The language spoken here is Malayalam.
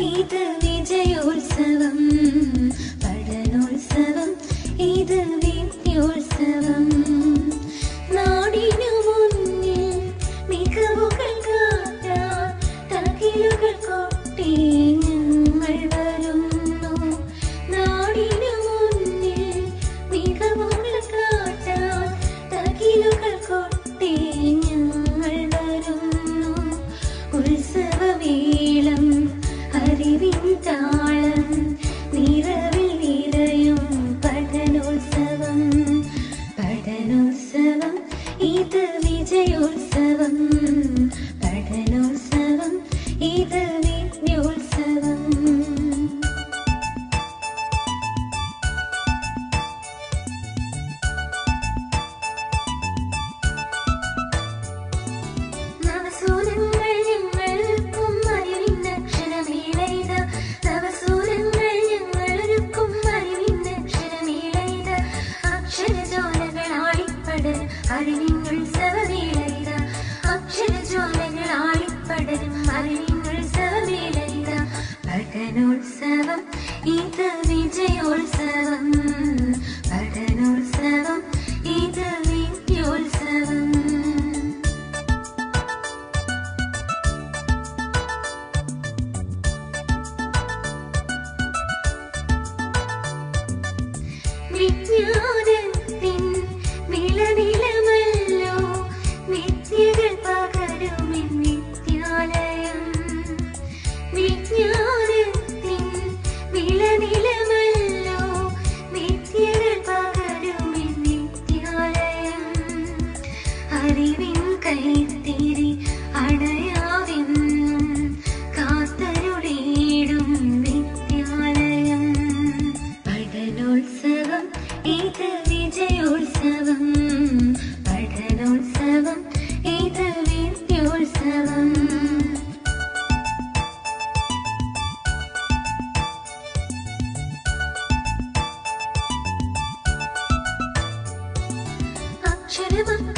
ഇത് വിജയോത്സവം. പഠനോത്സവം ഇത് വിജയോത്സവം. പഠനോത്സവം ഇത് അറിവിങ്ങുത്സവമേളരിത അക്ഷരജ്വാലകൾ ആളിപ്പടരും അറിവിങ്ങുത്സവമേളരിത പകനോത്സവം ഇത് വിജയോത്സവം. கிளவி Chillin'. didn't